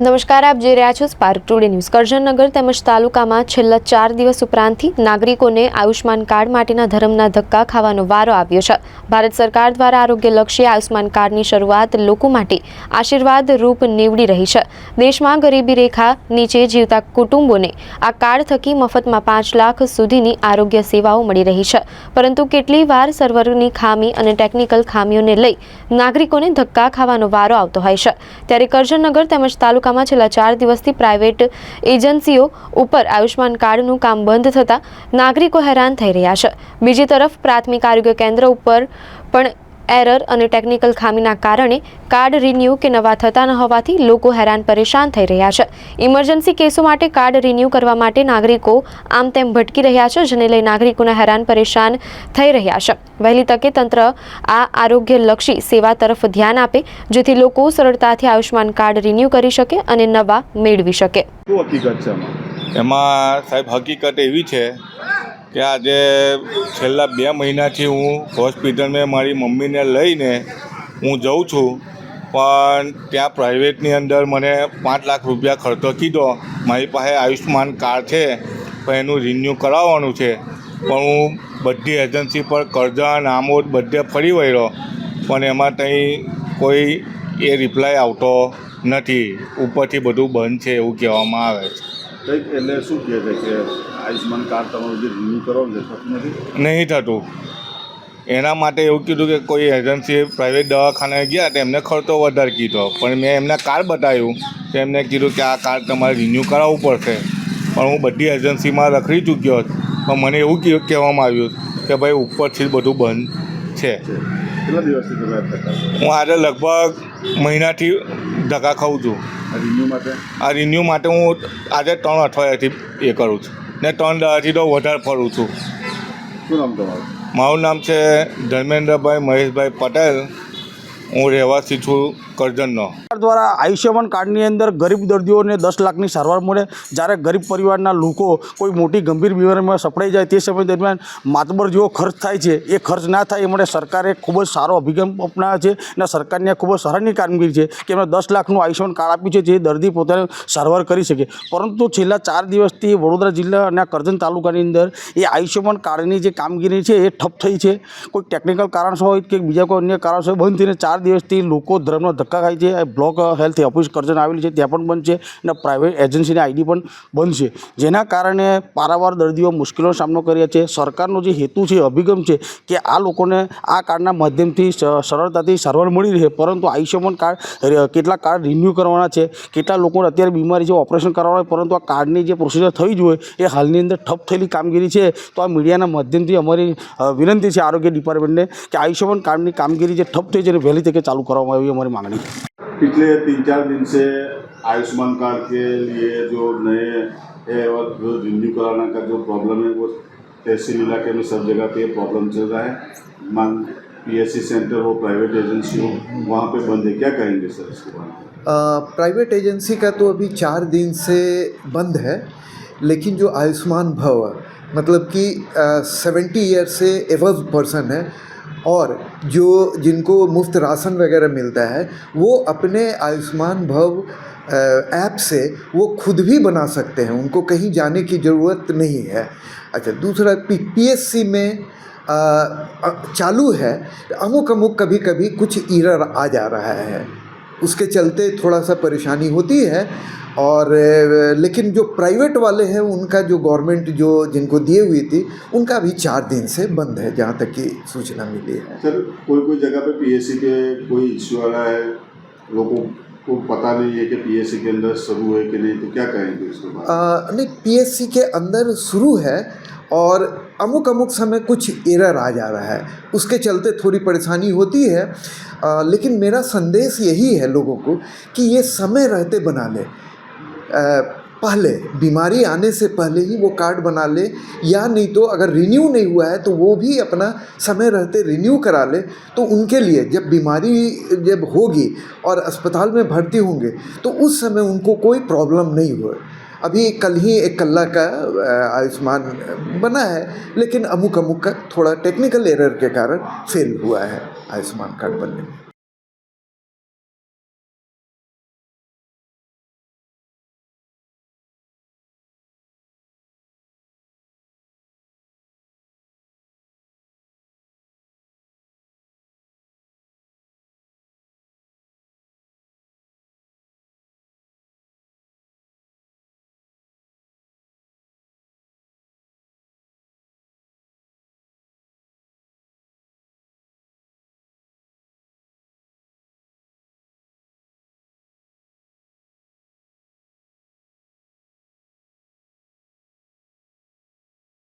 નમસ્કાર, આપ જોઈ રહ્યા છો સ્પાર્ક ટુડે ન્યૂઝ કરજણનગર તેમજ તાલુકામાં છેલ્લા ચાર દિવસ ઉપરાંતથી નાગરિકોને આયુષ્માન કાર્ડ માટેના ધર્મના ધક્કા ખાવાનો વારો આવ્યો છે. ભારત સરકાર દ્વારા આરોગ્યલક્ષી આયુષ્માન કાર્ડની શરૂઆત લોકો માટે આશીર્વાદ રૂપ નીવડી રહી છે. દેશમાં ગરીબી રેખા નીચે જીવતા કુટુંબોને આ કાર્ડ થકી મફતમાં પાંચ લાખ સુધીની આરોગ્ય સેવાઓ મળી રહી છે. પરંતુ કેટલી વાર સર્વરની ખામી અને ટેકનિકલ ખામીઓને લઈ નાગરિકોને ધક્કા ખાવાનો વારો આવતો હોય છે. ત્યારે કરજણનગર તેમજ તાલુકામાં છેલ્લા ચાર દિવસથી પ્રાઇવેટ એજન્સીઓ ઉપર આયુષ્માન કાર્ડનું કામ બંધ થતાં નાગરિકો હેરાન થઈ રહ્યા છે. બીજી તરફ પ્રાથમિક આરોગ્ય કેન્દ્ર ઉપર પણ એરર અને ટેકનિકલ ખામીના કારણે કાર્ડ રિન્યૂ કે નવા થતા ન હોવાથી લોકો હેરાન પરેશાન થઈ રહ્યા છે. ઇમરજન્સી કેસો માટે કાર્ડ રિન્યૂ કરવા માટે નાગરિકો આમ તેમ ભટકી રહ્યા છે જેને લઈ નાગરિકોના હેરાન પરેશાન થઈ રહ્યા છે. વહેલી તકે તંત્ર આ આરોગ્યલક્ષી સેવા તરફ ધ્યાન આપે જેથી લોકો સરળતાથી આયુષ્માન કાર્ડ રિન્યૂ કરી શકે અને નવા મેળવી શકે. એમાં સાહેબ હકીકત એવી છે કે આજે છેલ્લા બે મહિનાથી હું હોસ્પિટલમાં મારી મમ્મીને લઈને હું જઉં છું, પણ ત્યાં પ્રાઇવેટની અંદર મને પાંચ લાખ રૂપિયા ખર્ચો કીધો. મારી પાસે આયુષ્યમાન કાર્ડ છે, પણ એનું રિન્યૂ કરાવવાનું છે. પણ હું બધી એજન્સી પર કરજણ આમોદ બધે ફરી વળ્યો, પણ એમાં કંઈ કોઈ એ રિપ્લાય આવતો નથી. ઉપરથી બધું બંધ છે એવું કહેવામાં આવે છે. કંઈક એટલે શું કહે છે કે આયુષ્માન કાર્ડ તમારું જે રિન્યૂ કરો ને થતું નથી? નહીં થતું. એના માટે એવું કીધું કે કોઈ એજન્સી પ્રાઇવેટ દવાખાને ગયા તો એમને ખર્ચો વધારે કીધો. પણ મેં એમને કાર્ડ બતાવ્યું. તો એમને કીધું કે આ કાર્ડ તમારે રિન્યૂ કરાવવું પડશે. પણ હું બધી એજન્સીમાં રખડી ચૂક્યો હતો. પણ મને એવું કહેવામાં આવ્યું કે ભાઈ ઉપરથી બધું બંધ છે? હું આજે લગભગ મહિનાથી ધક્કા ખાઉં છું. રિન્યૂ માટે? આ રિન્યૂ માટે હું આજે ત્રણ અઠવાડિયાથી એ કરું છું. ને ત્રણ દાડાથી તો વધારે ફરું છું. શું નામ તમારું? મારું નામ છે ધર્મેન્દ્રભાઈ મહેશભાઈ પટેલ. હું રહેવાસી છું કરજણનો. દ્વારા આયુષ્યમાન કાર્ડની અંદર ગરીબ દર્દીઓને દસ લાખની સારવાર મળે, જ્યારે ગરીબ પરિવારના લોકો કોઈ મોટી ગંભીર બીમારીમાં સપડાઈ જાય તે સમય દરમિયાન માતબર જેવો ખર્ચ થાય છે, એ ખર્ચ ના થાય, એ માટે સરકારે ખૂબ જ સારો અભિગમ અપનાવ્યો છે અને સરકારની ખૂબ જ સરાહનીય કામગીરી છે કે એમણે દસ લાખનું આયુષ્યમાન કાર્ડ આપ્યું છે, જે દર્દી પોતાને સારવાર કરી શકે. પરંતુ છેલ્લા ચાર દિવસથી વડોદરા જિલ્લા અને કરજણ તાલુકાની અંદર એ આયુષ્યમાન કાર્ડની જે કામગીરી છે, એ ઠપ થઈ છે. કોઈ ટેકનિકલ કારણસર હોય કે બીજા કોઈ અન્ય કારણસર બંધ થઈને ચાર દિવસથી લોકો ધર્મનો ધક્કા ખાય છે બ્લોક હેલ્થ ઓફિસ કરજણ આવેલી છે, ત્યાં પણ છે અને પ્રાઇવેટ એજન્સીની આઈડી પણ છે. જેના કારણે પારાવાર દર્દીઓ મુશ્કેલીનો સામનો કર્યા છે. સરકારનો જે હેતુ છે અભિગમ છે કે આ લોકોને આ કાર્ડના માધ્યમથી સરળતાથી સારવાર મળી રહે, પરંતુ આયુષ્યમાન કાર્ડ કેટલા કાર્ડ રિન્યૂ કરવાના છે. કેટલા લોકોને અત્યારે બીમારી છે, ઓપરેશન કરવાના હોય, પરંતુ આ કાર્ડની જે પ્રોસિજર થઈ જ હોય, એ હાલની અંદર ઠપ થયેલી કામગીરી છે. તો આ મીડિયાના માધ્યમથી અમારી વિનંતી છે આરોગ્ય ડિપાર્ટમેન્ટને કે આયુષ્યમાન કાર્ડની કામગીરી જે ઠપ થઈ છે, એને વહેલી તકે ચાલુ કરવામાં આવી, અમારી માગણી पिछले तीन चार दिन से आयुष्मान कार्ड के लिए जो नए है और जो रिन्यू कराना का जो प्रॉब्लम है, वो तहसील इलाके में सब जगह पे प्रॉब्लम चल रहा है। मान पीएससी सेंटर हो प्राइवेट एजेंसी हो, वहाँ पे बंद है। क्या कहेंगे सर इसके बारे प्राइवेट एजेंसी का तो अभी चार दिन से बंद है, लेकिन जो आयुष्मान भव मतलब कि सेवेंटी ईयर से एवज पर्सन है और जो जिनको मुफ़्त राशन वगैरह मिलता है वो अपने आयुष्मान भव ऐप से वो खुद भी बना सकते हैं। उनको कहीं जाने की ज़रूरत नहीं है। अच्छा दूसरा पी पी में आ, चालू है। अमुक अमुक कभी कभी कुछ ईरर आ जा रहा है। उसके चलते थोड़ा सा परेशानी होती है और लेकिन जो प्राइवेट वाले हैं उनका जो गवर्नमेंट जो जिनको दिए हुई थी उनका अभी चार दिन से बंद है जहाँ तक की सूचना मिली है। सर कोई कोई जगह पे पीएससी के कोई इश्यू आ रहा है? लोगों को पता नहीं है कि पीएससी के अंदर शुरू है कि नहीं तो क्या कहेंगे इसके बाद नहीं पीएससी के अंदर शुरू है और अमुक अमुक समय कुछ एरर आ जा रहा है। उसके चलते थोड़ी परेशानी होती है। अ, लेकिन मेरा संदेश यही है लोगों को कि ये समय रहते बना ले। अ, पहले बीमारी आने से पहले ही वो कार्ड बना ले। या नहीं तो अगर रिन्यू नहीं हुआ है तो वो भी अपना समय रहते रिन्यू करा ले। तो उनके लिए जब बीमारी जब होगी और अस्पताल में भर्ती होंगे तो उस समय उनको कोई प्रॉब्लम नहीं हो। अभी कल ही एक कल्ला का अ, आयुष्मान बना है लेकिन अमुक अमुक का थोड़ा टेक्निकल एरर के कारण फेल हुआ है आयुष्मान कार्ड बनने में